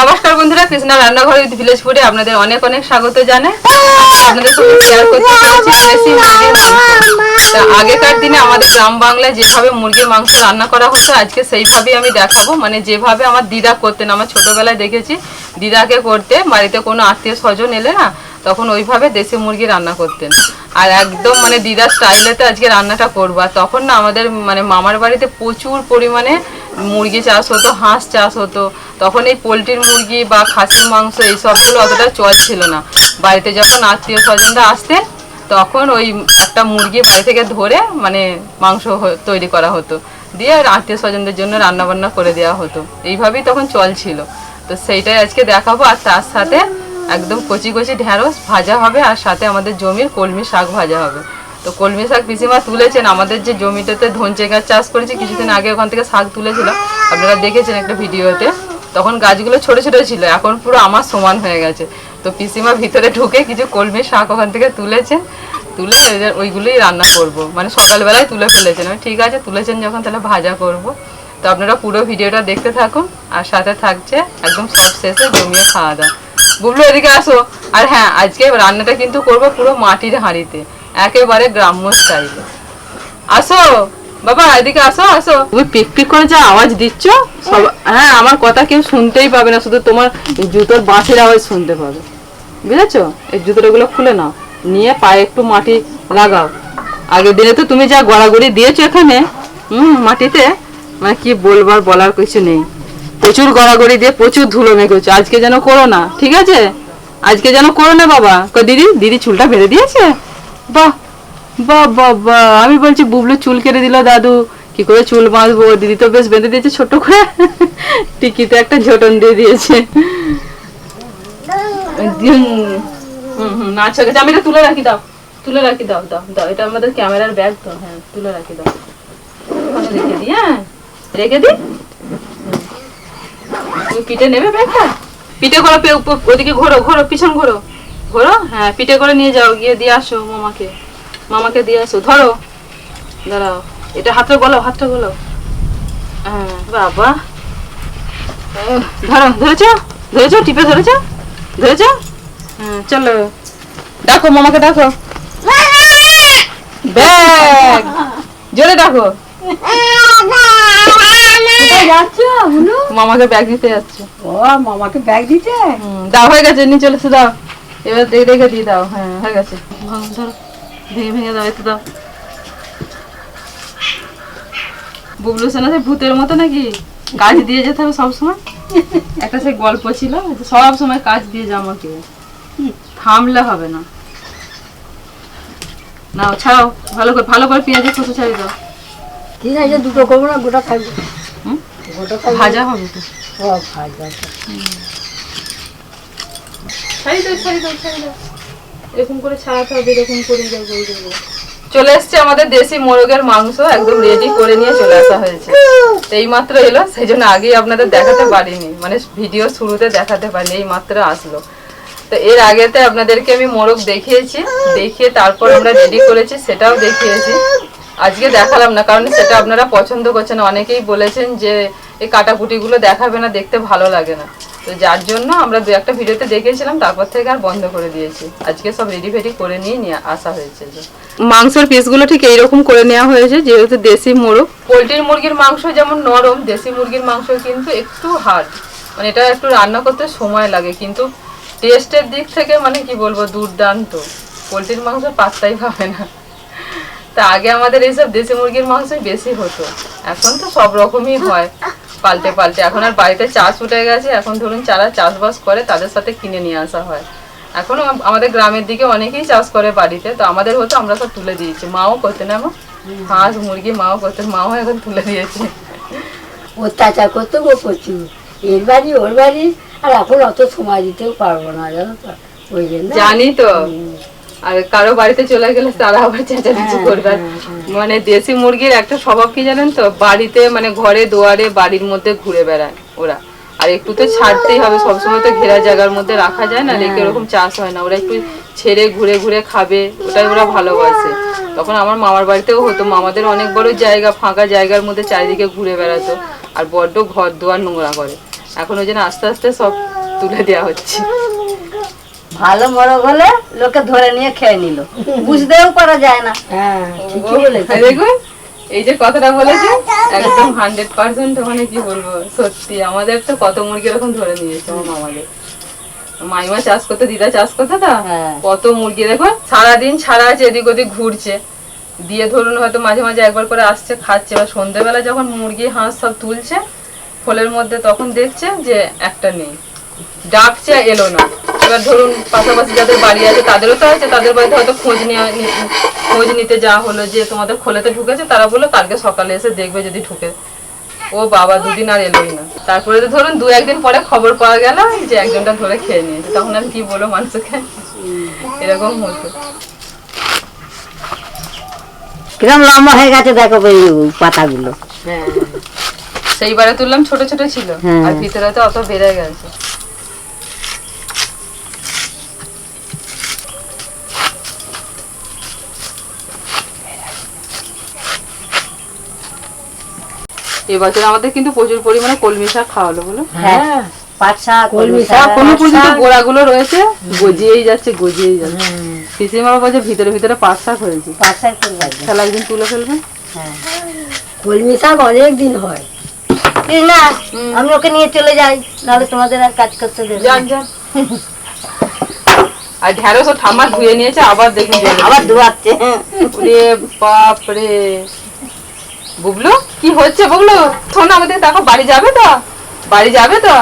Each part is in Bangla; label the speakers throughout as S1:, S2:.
S1: নমস্কার বন্ধুরা, কৃষ্ণা রান্নাঘর উইথ ভিলেজ ফুডে আপনাদের অনেক অনেক স্বাগত জানাই। আপনাদের সঙ্গে আগেকার দিনে আমাদের গ্রাম বাংলায় যেভাবে মুরগির মাংস রান্না করা হতো, আজকে সেইভাবেই আমি দেখাবো। মানে যেভাবে আমার দিদা করতেন, আমার ছোটবেলায় দেখেছি, দিদাকে করতে, বাড়িতে কোনো আত্মীয় স্বজন এলে না, তখন ওইভাবে দেশি মুরগি রান্না করতেন। আর একদম মানে দিদার স্টাইলেতে আজকে রান্নাটা করব। আর তখন না আমাদের মানে মামার বাড়িতে প্রচুর পরিমাণে মুরগি চাষ হতো, হাঁস চাষ হতো। তখন এই পোলট্রির মুরগি বা খাসির মাংস এই সবগুলো অতটা চল ছিল না। বাড়িতে যখন আত্মীয় স্বজনরা আসতেন, তখন ওই একটা মুরগি বাড়ি থেকে ধরে মানে মাংস তৈরি করা হতো। দিয়ে আত্মীয় স্বজনদের জন্য রান্নাবান্না করে দেওয়া হতো। এইভাবেই তখন চল ছিল। তো সেইটাই আজকে দেখাবো। আর তার সাথে একদম কচি কচি ঢ্যাঁড়স ভাজা হবে, আর সাথে আমাদের জমির কলমি শাক ভাজা হবে। তো কলমি শাক পিসিমা তুলেছেন। আমাদের যে জমিটাতে ধনচে গাছ চাষ করেছি, কিছুদিন আগে ওখান থেকে শাক তুলেছিল। আপনারা দেখেছেন একটা ভিডিওতে। তখন গাছগুলো ছোট ছোট ছিল, এখন পুরো আমার সমান হয়ে গেছে। তো পিসিমা ভিতরে ঢুকে কিছু কলমি শাক ওখান থেকে তুলেছেন। তুলে ওইগুলোই রান্না করব। মানে সকালবেলায় তুলে ফেলেছেন। ঠিক আছে, তুলেছেন যখন, তাহলে ভাজা করব। তো আপনারা পুরো ভিডিওটা দেখতে থাকুন। আর সাথে থাকছে একদম সব শেষে জমিয়ে খাওয়া দাওয়া। বুবলু, এদিকে আসো। আর হ্যাঁ আজকে রান্নাটা কিন্তু করব পুরো মাটির হাঁড়িতে। একেবারে গ্রাম্য স্টাইলে আসো, বাবা, এদিকে আসো আসো। তুমি পিক পিক করে যা আওয়াজ দিচ্ছ, সব হ্যাঁ আমার কথা কেউ শুনতেই পাবে না, শুধু তোমার জুতোর বাঁশের আওয়াজ শুনতে পাবে। বুঝেছ? এই জুতোগুলো খুলে নাও। নিয়ে পায়ে একটু মাটি লাগাও। আগের দিনে তো তুমি যা গড়াগড়ি দিয়েছ এখানে, হুম, মাটিতে মানে কি বলবার বলার কিছু নেই। প্রচুর গড়াগড়ি দিয়ে প্রচুর ধুলো মেখেছো। আজকে যেন করো না, ঠিক আছে? আজকে যেন করো না বাবা। দিদি দিদি চুলটা বেঁধে দিয়েছে? বাহ বাহ বাহ বাহ। আমি বলছি, বুবলু চুল কেটে দিল দাদু। কি করে চুল বাঁধবো? দিদি তো বেশ বেঁধে দিয়েছে ছোট করে। টিকিতে একটা ঝোটন দিয়ে দিয়েছে। আচ্ছা আমি এটা তুলে রাখি, দাও। তুলে রাখি, দাও দাও দাও। এটা আমাদের ক্যামেরার ব্যাগ হ্যাঁ তুলে রাখি, দাও। রেখে দিই হ্যাঁ। রেখে দিই? পিঠে নেবে পিঠে পে- ওদিকে ঘোরো ঘোরো পিছন ঘোরো ঘোরো হ্যাঁ পিঠে করে নিয়ে যাও গিয়ে দিয়ে আসো মামাকে। মামাকে দিয়ে আসো। ধরো। দাঁড়াও। এটা হাতটা গলো হাতটা গলো হ্যাঁ বাবা। ধরো ধরেছো? ধরেছো? টিপে ধরেছো? ধরেছো? হ্যাঁ চলো। ডাকো মামাকে ডাকো। ব্যাগ! জোরে ডাকো। মামাকে ব্যাগ দিতে যাচ্ছে।
S2: ও মামাকে ব্যাগ দিতে?
S1: দাও হয়ে গেছে নিয়ে চলে এসে দাও। এবার দেখে দেখে দিয়ে দাও হ্যাঁ হয়ে গেছে। ভাঙ, ধরো। ভেঙে ভেঙে দাও একটু দাও। বুবলু সেনাতে ভূতের মতো নাকি? কাজ দিয়ে যেতে হবে সবসময়? একটা সে গল্প ছিল সব সময় কাজ দিয়ে যা আমাকে। থামলে হবে না। নাও ছাড়াও ভালো করে ভালো করে পেঁয়াজের খোসা ছাড়িয়ে দাও।
S2: ঠিক আছে দুটো করব না গোটা গোটা
S1: ভাজা হবে তো।
S2: ও ভাজা।
S1: চলে এসছে আমাদের দেশি মোরগের মাংস, একদম রেডি করে নিয়ে চলে আসা হয়েছে। এই মাত্র এলো, সেই জন্য আগেই আপনাদের দেখাতে পারিনি। মানে ভিডিও শুরুতে দেখাতে পারিনি, এই মাত্র আসলো। তো এর আগেতে আপনাদেরকে আমি মোরগ দেখিয়েছি, দেখিয়ে তারপর আমরা রেডি করেছি, সেটাও দেখিয়েছি। আজকে দেখালাম না কারণ সেটা আপনারা পছন্দ করছেন। অনেকেই বলেছেন যে এই কাটাকুটিগুলো দেখাবে না দেখতে ভালো লাগে না। তো যার জন্য আমরা দু একটা ভিডিওতে দেখিয়েছিলাম তারপর থেকে আর বন্ধ করে দিয়েছি। আজকে সব রেডি ফেডি করে নিয়ে নিয়ে আসা হয়েছে যে। মাংসের পিসগুলো ঠিক এইরকম করে নেওয়া হয়েছে যেহেতু দেশি মোরগ। পোলট্রির মুরগির মাংস যেমন নরম দেশি মুরগির মাংস কিন্তু একটু হার্ড মানে এটা একটু রান্না করতে সময় লাগে কিন্তু টেস্টের দিক থেকে মানে কি বলব দুর্দান্ত। পোলট্রির মাংস পাত্তাই পাবে না। তা আগে আমাদের এইসব দেশি মুরগির মাংসই বেশি হতো। এখন তো সব রকমই হয়। পাল্টে পাল্টে। এখন আর বাড়িতে চাষ উঠে গেছে। এখন ধরুন যারা চাষবাস করে তাদের সাথে কিনে নিয়ে আসা হয়। এখন আমাদের গ্রামের দিকে অনেকেই চাষ করে বাড়িতে। তো আমাদের হতো আমরা সব তুলে দিয়েছি। মাও করতেন না হাঁস মুরগি মাও করতেন। মাও এখন তুলে দিয়েছে।
S2: অত্যাচার করতে গো প্রচুর। এর বাড়ি ওর বাড়ি। আর এখন অত সময় দিতেও পারব না জানো তো? ওই জন্য
S1: জানি তো। আর কারও বাড়িতে চলে গেলে তারা আবার চেঁচামেচি করবে। মানে দেশি মুরগির একটা স্বভাব কি জানেন তো? বাড়িতে মানে ঘরে দুয়ারে বাড়ির মধ্যে ঘুরে বেড়ায় ওরা। আর একটু তো ছাড়তেই হবে সবসময় তো ঘেরা জায়গার মধ্যে রাখা যায় না রেখে ওরকম চাষ হয় না। ওরা একটু ছেড়ে ঘুরে ঘুরে খাবে ওটাই ওরা ভালোবাসে। তখন আমার মামার বাড়িতেও হতো মামাদের অনেক বড় জায়গা ফাঁকা জায়গার মধ্যে চারিদিকে ঘুরে বেড়াতো। আর বড্ড ঘর দুয়ার নোংরা করে। এখন ওই জন্য আস্তে আস্তে সব তুলে দেওয়া হচ্ছে।
S3: ভালো মোরগ হলে লোকে ধরে নিয়ে খেয়ে নিল। বুঝতেও পারা যায় না।
S2: হ্যাঁ
S1: দেখুন এই যে কথাটা বলেছে একদম হান্ড্রেড পার্সেন্ট মানে কি বলব সত্যি আমাদের তো কত মুরগি এরকম ধরে নিয়েছে আমার মামাদের মাইমা চাষ করতে দিদা চাষ করতে তো
S3: হ্যাঁ।
S1: কত মুরগি দেখো সারাদিন ছাড়া আছে এদিক ওদিক ঘুরছে। দিয়ে ধরুন হয়তো মাঝে মাঝে একবার করে আসছে খাচ্ছে বা সন্ধ্যেবেলা যখন মুরগি হাঁস সব তুলছে ফলের মধ্যে তখন দেখছে যে একটা নেই। ডাকছে এলো না। এবার ধরুন পাশাপাশি যাদের বাড়ি আছে তাদেরও তো আছে তাদের বাড়িতে হয়তো খোঁজ নেওয়া খোঁজ নিতে যাওয়া হলো যে তোমাদের খোলেতে ঢুকেছে তারা বলল কালকে সকালে এসে দেখবে যদি ঢুকে। ও বাবা দুদিন আর এলোই না। তারপরে তো ধরুন দু একদিন পরে খবর পাওয়া গেল যে একজনটা ধরে খেয়ে নিয়েছে। তখন আমি কি বলব মানুষকে? এরকম হতো।
S3: কিরম লম্বা হয়ে গেছে দেখো পাতাগুলো।
S2: হ্যাঁ।
S1: সেইবারে তুললাম ছোট ছোট ছিল।
S3: হ্যাঁ।
S1: আর ভিতরে তো অত বেড়ে গেছে। এবছর আমাদের কিন্তু প্রচুর পরিমাণে কলমি শাক খাওয়ালো বলো?
S2: হ্যাঁ
S3: পাট শাক
S2: কলমি
S3: শাক,
S2: শাক,
S1: পর্যন্ত গোড়াগুলো রয়েছে গজিয়েই যাচ্ছে গজিয়েই যাচ্ছে। পিসিমা বলছে ভিতরে ভিতরে পাট শাক হয়েছে।
S3: পাট শাক
S1: তাহলে একদিন তুলে ফেলবেন
S3: হ্যাঁ।
S2: কলমি শাক অনেক দিন হয়।
S3: না আমি ওকে নিয়ে চলে যাই নাহলে তোমাদের আর কাজ করতে দেবে
S1: যান যান। আর ঢেঁড়স ও ঠাম্মা ধুয়ে নিয়েছে আবার দেখুন।
S3: আবার ধোয়াচ্ছে।
S1: বাপরে। বুবলু কি হচ্ছে বুবলু? শোন আমাদের দেখো বাড়ি যাবে তো? বাড়ি যাবে তো?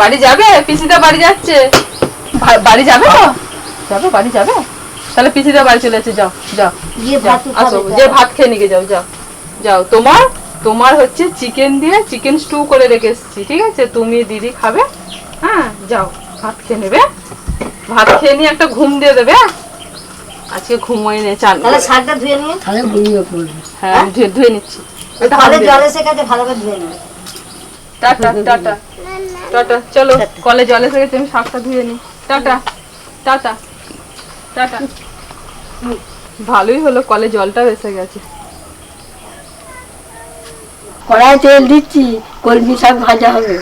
S1: বাড়ি যাবে? পিসিদা বাড়ি যাচ্ছে। বাড়ি যাবে তো? যাবে বাড়ি যাবে? তাহলে পিসিদা বাড়ি চলে যাচ্ছে যাও যাও। আসো যে ভাত খেয়ে নিয়ে যাও যাও। যাও তোমার তোমার হচ্ছে চিকেন দিয়ে চিকেন স্টু করে রেখে এসেছি ঠিক আছে? তুমি দিদি খাবে। হ্যাঁ যাও ভাত খেয়ে নেবে। ভাত খেয়ে নিয়ে একটা ঘুম দিয়ে দেবে হ্যাঁ? আজকে ঘুমোই নে চান
S3: তাহলে। শাকটা ধুয়ে নিয়ে?
S2: তাহলে ঘুমিয়ে পড়বে।
S1: হ্যাঁ ধুয়ে ধুয়ে নিচ্ছি।
S3: তাহলে জলে সেখানে ভালো করে ধুয়ে নিয়ে
S1: টাটা টাটা। টাটা চলো কলে জলে থেকে তুমি শাকটা ধুয়ে নি টাটা টাটা টাটা। ভালোই হলো কলে জলটা এসে গেছে।
S2: কড়াই তেল দিচ্ছি কলমি শাক ভাজা হবে।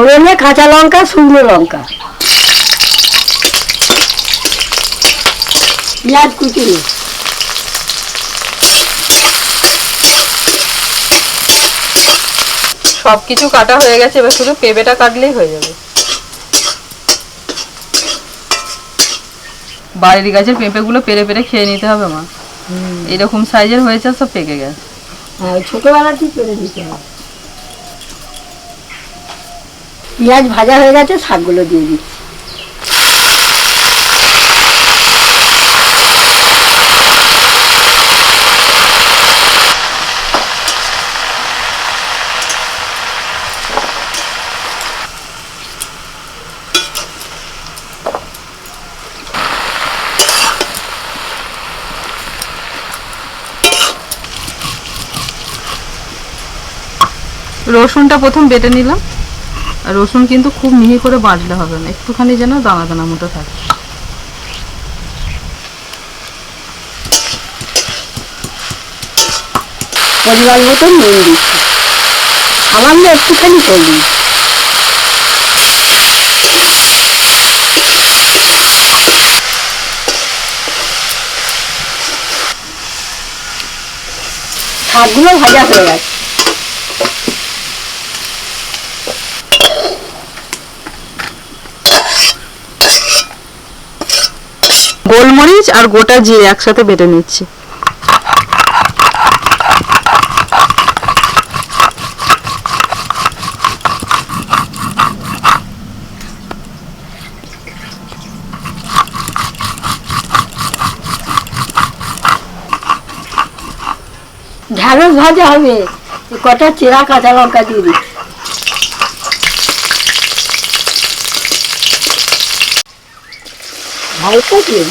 S2: ফোড়নে কাঁচা লঙ্কা শুকনো লঙ্কা। পেঁয়াজ কুচি
S1: সবকিছু কাটা হয়ে গেছে এবার শুধু পেঁপেটা কাটলেই হয়ে যাবে। বাড়ির গাছের পেঁপেগুলো পেরে পেরে খেয়ে নিতে হবে মা। এরকম সাইজের হয়েছে সব পেকে গেছে।
S2: হ্যাঁ ছোটোবেলাতেই করে দিতে হবে। পেঁয়াজ ভাজা হয়ে গেছে শাকগুলো দিয়ে দিচ্ছি।
S1: রসুনটা প্রথম বেটে নিলাম। আর রসুন কিন্তু খুব মিহি করে বাটলে হবে না, একটুখানি যেন দানা দানা মতো থাকে।
S2: পরিমাণ মতন নুন দিচ্ছি। সামান্য একটুখানি করবি শাকগুলো ভাজা হয়ে গেছে।
S1: গোলমরিচ আর গোটা জিরে একসাথে বেটে নিচ্ছি।
S2: ঢ্যাঁড়স ভাজা হবে। কটা চেরা কাঁচা লঙ্কা দিয়ে দিচ্ছি। হালকা দিয়ে।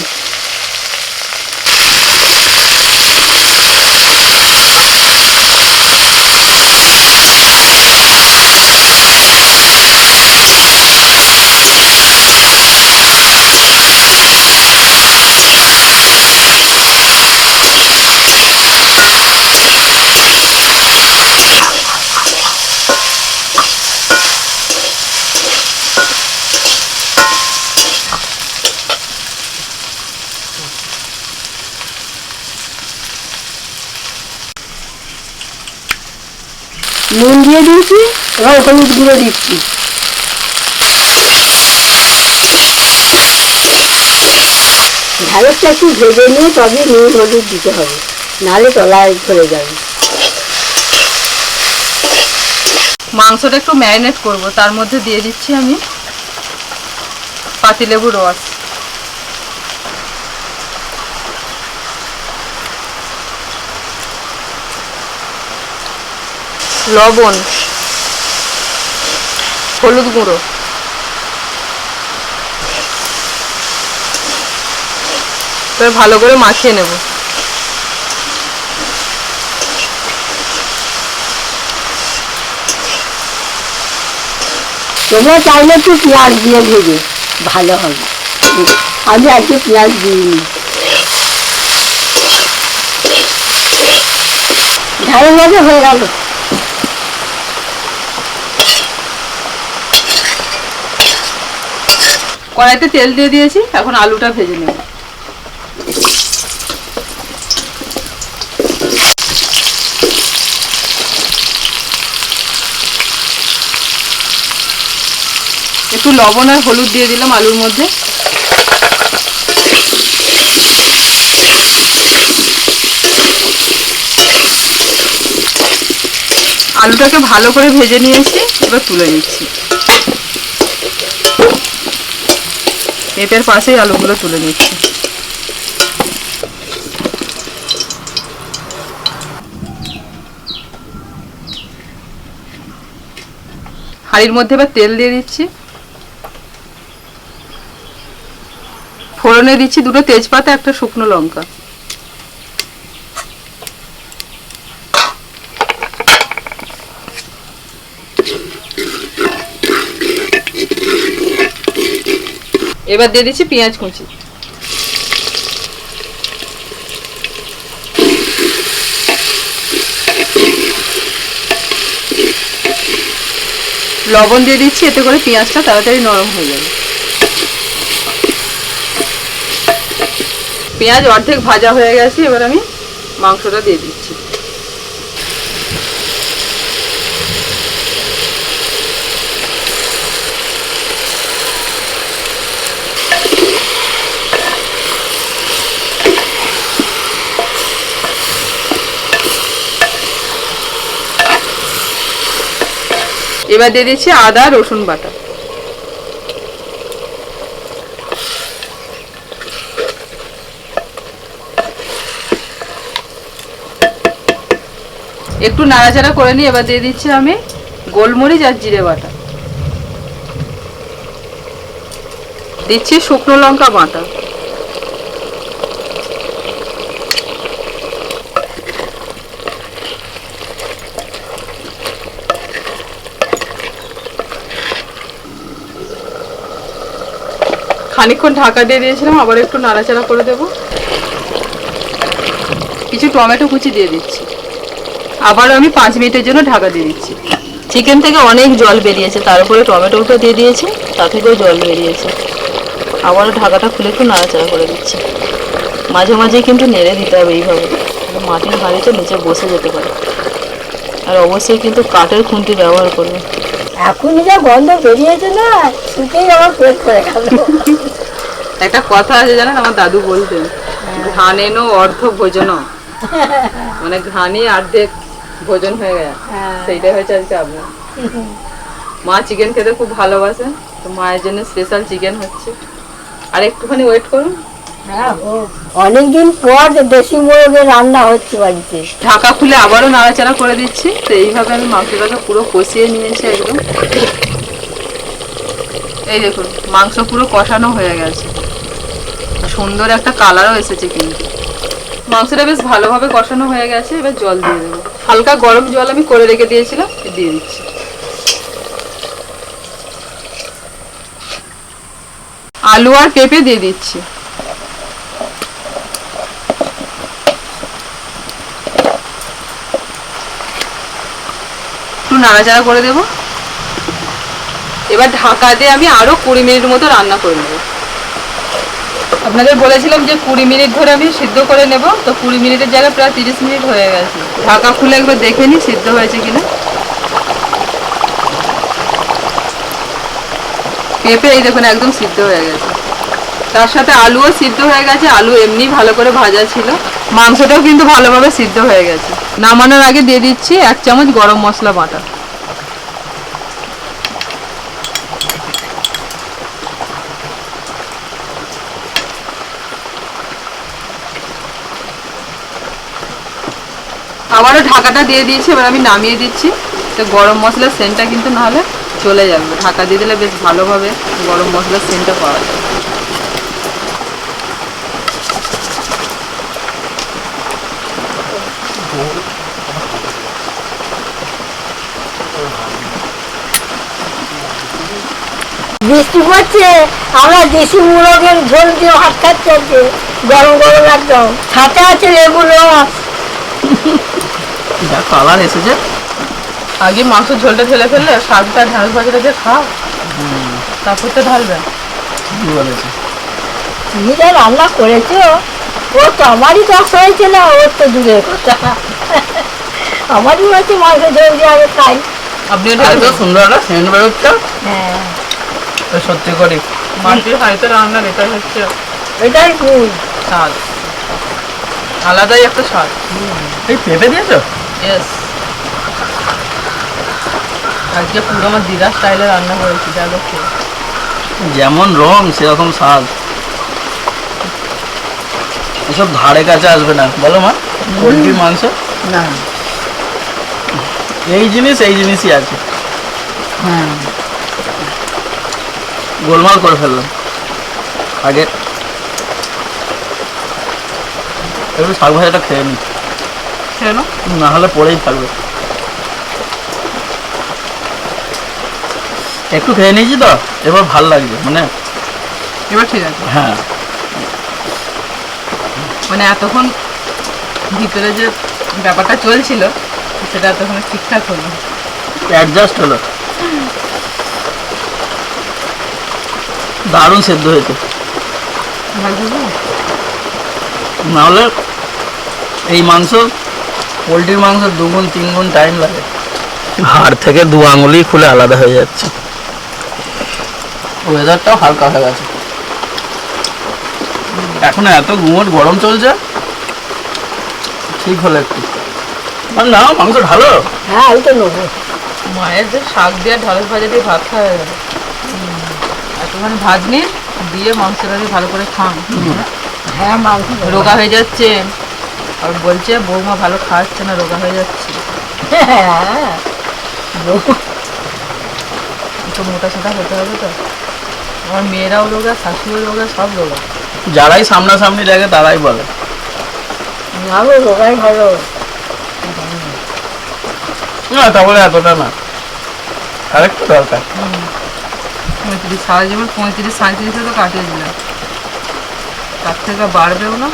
S2: নুন দিয়ে দিয়েছি, এবার হলুদ গুঁড়ো দিচ্ছি। ঢ্যাঁড়সটা একটু ভেজে নিয়ে তবে নুন, হলুদ দিতে হবে, নাহলে তলায় চলে যাবে।
S1: মাংসটা একটু ম্যারিনেট করব, তার মধ্যে দিয়ে দিচ্ছি আমি পাতিলেবুর রস। লবণ, হলুদ গুঁড়ো, এবার ভালো করে মাখিয়ে নেব।
S2: তোমরা চাইলে একটু পেঁয়াজ দিয়ে ভেজে, ভালো হবে। আমি আজকে পেঁয়াজ দিইনি। ঝাড়ু ভাজা হয়ে গেল।
S1: কড়াইতে তেল দিয়ে দিয়েছি, এখন আলুটা ভেজে নেব। একটু লবণ আর হলুদ দিয়ে দিলাম আলুর মধ্যে। আলুটাকে ভালো করে ভেজে নিয়েছি এবার তুলে নিচ্ছি। পেঁপের পাশেই আলুগুলো তুলে নিচ্ছি। হাঁড়ির মধ্যে এবার তেল দিয়ে দিচ্ছি। ফোড়নে দিচ্ছি দুটো তেজপাতা, একটা শুকনো লঙ্কা। এবার দিয়ে দিচ্ছি পেঁয়াজ কুচি। লবণ দিয়ে দিচ্ছি, এতে করে পেঁয়াজটা তাড়াতাড়ি নরম হয়ে যাবে। পেঁয়াজ অর্ধেক ভাজা হয়ে গেছে, এবার আমি মাংসটা দিয়ে দিচ্ছি। এবার দিয়ে দিচ্ছি আদা, রসুন বাটা। একটু নাড়াচাড়া করে নিই এবার দিয়ে দিচ্ছি আমি গোলমরিচ আর জিরে বাটা। দিচ্ছি শুকনো লঙ্কা বাটা। খানিকক্ষণ ঢাকা দিয়ে দিয়েছিলাম আবার একটু নাড়াচাড়া করে দেব। কিছু টমেটো কুচি দিয়ে দিচ্ছি। আবার আমি পাঁচ মিনিটের জন্য ঢাকা দিয়ে দিচ্ছি। চিকেন থেকে অনেক জল বেরিয়েছে তার উপরে টমেটোটা দিয়ে দিয়েছি তা থেকেও জল বেরিয়েছে। আবারও ঢাকাটা খুলে একটু নাড়াচাড়া করে দিচ্ছি। মাঝে মাঝে কিন্তু নেড়ে দিতে হবে এইভাবে। মাটির হাঁড়িতে নিচে বসে যেতে পারে। আর অবশ্যই কিন্তু কাঠের খুন্তি ব্যবহার করবে।
S2: এখন যা গন্ধ বেরিয়েছে না শুকেই আমার পেট করে গেল।
S1: একটা কথা আছে জানেন আমার দাদু বলতেন ঘান এনো অর্ধ ভোজন মানে ঘানি অর্ধেক ভোজন হয়ে গেছে।
S2: হ্যাঁ।
S1: সেইটাই হয়েছে আজকে আপনার। মা চিকেন খেতে খুব ভালোবাসেন তো মায়ের জন্য স্পেশাল চিকেন হচ্ছে। আর একটুখানি ওয়েট করুন।
S2: হ্যাঁ। অনেকদিন পর দেশি মোরগের রান্না হচ্ছে বাড়িতে।
S1: ঢাকা খুলে আবারও নাড়াচাড়া করে দিচ্ছি তো এইভাবে আমি মাংসটাকে পুরো কষিয়ে নিয়েছি একদম। এই দেখুন মাংস পুরো কষানো হয়ে গেছে। সুন্দর একটা কালারও এসেছে কিন্তু। মাংসটা বেশ ভালোভাবে কষানো হয়ে গেছে, এবার জল দিয়ে দেবো। হালকা গরম জল আমি করে রেখে দিয়েছিলাম দিয়ে দিচ্ছি। আলু আর পেঁপে দিয়ে দিচ্ছি। একটু নাড়াচাড়া করে দেব। এবার ঢাকা দিয়ে আমি আরও কুড়ি মিনিট মতো রান্না করে নেব। আপনাদের বলেছিলাম যে কুড়ি মিনিট ধরে আমি সিদ্ধ করে নেব, তো কুড়ি মিনিটের জায়গায় প্রায় তিরিশ মিনিট হয়ে গেছে। ঢাকা খুলে একবার দেখে নি, সিদ্ধ হয়েছে কিনা। পেঁপে এই দেখুন, একদম সিদ্ধ হয়ে গেছে। তার সাথে আলুও সিদ্ধ হয়ে গেছে, আলু এমনি ভালো করে ভাজা ছিল। মাংসটাও কিন্তু ভালোভাবে সিদ্ধ হয়ে গেছে। নামানোর আগে দিয়ে দিচ্ছি এক চামচ গরম মশলা বাটা। আবারও ঢাকাটা দিয়ে দিয়েছি, এবার আমি নামিয়ে দিচ্ছি। তো গরম মশলার সেন্টটা কিন্তু নাহলে চলে যাবে। ঢাকা দিয়ে দিলে বেশ ভালোভাবে গরম মশলার সেন্টটা পাওয়া যাবে
S2: বৃষ্টি পড়ছে আমরা দেশি মুরগের ঝোল দিয়ে ভাত খাচ্ছি। গরম গরম একদম। সাথে আছে লেবু রস।
S4: যা কালার এসেছে।
S1: আগে মাংস ঝোলটা ঢেলে ফেললে শাকটা ঢ্যাঁড়স ভাজাটা দিয়ে খাও। তারপর তো ঢালবে।
S2: তুমি যা রান্না করেছ ও তো আমারই কষ্ট হয়েছে না ওর তো কথা। আমারই হচ্ছে মাংস ঝোল দিয়ে আগে খাই।
S1: আপনি
S4: তো সুন্দর একটা সেন্ট বেরোচ্ছে
S2: হ্যাঁ।
S4: তো সত্যি করে।
S1: মাটির হাড়িতে রান্নার এটা হচ্ছে
S2: এটাই ভুল।
S1: স্বাদ। আলাদাই একটা স্বাদ।
S4: এই পেঁপে দিয়েছ?
S1: ইয়েস আজকে পুরো আমার দিদা স্টাইলে রান্না করেছি যা দেখো।
S4: যেমন রং সেরকম স্বাদ। এসব ধারে কাছে আসবে না। বলো মা পোলট্রি মাংস?
S2: না।
S4: এই জিনিস এই জিনিসই আছে।
S2: হ্যাঁ।
S4: গোলমাল করে ফেললাম। আগে। একটু শাক ভাজাটা খেয়ে নি।
S1: কেন
S4: না হলে পড়েই থাকবে। একটু খেয়ে নিয়েছি তো এবার ভালো লাগছে মানে
S1: এবার ঠিক আছে।
S4: হ্যাঁ।
S1: মানে এতক্ষণ ভিতরে যে ব্যাপারটা চলছিল সেটা এতক্ষণ ঠিকঠাক হলো।
S4: অ্যাডজাস্ট হলো। দারুণ সেদ্ধ হয়েছে।
S1: ভাজবো
S4: নাহলে এই মাংস পোলট্রির মাংস দুগুণ তিন গুণ টাইম লাগে। হাড় থেকে দু আঙুলি খুলে আলাদা হয়ে যাচ্ছে। ওয়েদারটাও হালকা হয়ে গেছে। এখন এত গুমোট গরম চলছে। ঠিক হলো একটু। আর না মাংস ভালো
S2: হ্যাঁ আমি তো নেব।
S1: মায়ের যে শাক দিয়ে ঢালের ভাজা দিয়ে ভাত খাওয়া যাবে একটুখানি ভাজ নিন দিয়ে মাংসটা দিয়ে ভালো করে খান।
S2: হ্যাঁ মাংস।
S1: রোগা হয়ে যাচ্ছে। আর বলছে বৌমা ভালো খাওয়াচ্ছে না রোগা হয়ে যাচ্ছে।
S2: হ্যাঁ।
S1: একটু মোটা সোটা হতে হবে তো। আমার মেয়েরাও রোগা শাশুড়িও রোগা সব রোগা।
S4: যারাই সামনাসামনি দেখে তারাই বলে।
S2: আমি রোগাই ভালো।
S4: না তাহলে এতটা না। আরেকটু দরকার।
S1: পঁয়ত্রিশ সারা জীবন পঁয়ত্রিশ সাঁত্রিশে তো কাটিয়ে দিলাম। তার থেকে বাড়বেও না।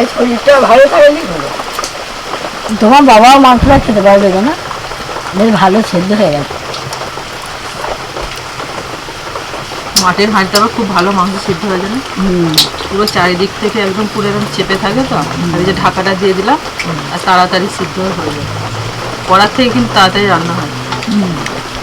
S2: এই শরীরটা ভালো থাকলেই হলো তোমার বাবাও মাংসটা খেতে পারবে তো না বেশ ভালো সেদ্ধ হয়ে গেছে।
S1: মাটির হাঁড়িতে আবার খুব ভালো মাংস সিদ্ধ হয়ে
S2: হুম।
S1: পুরো চারিদিক থেকে একদম পুরো একদম চেপে থাকে তো? ওই যে ঢাকাটা দিয়ে দিলাম আর তাড়াতাড়ি সিদ্ধ হয়ে যায়। কড়ার থেকে কিন্তু তাড়াতাড়ি রান্না হয়।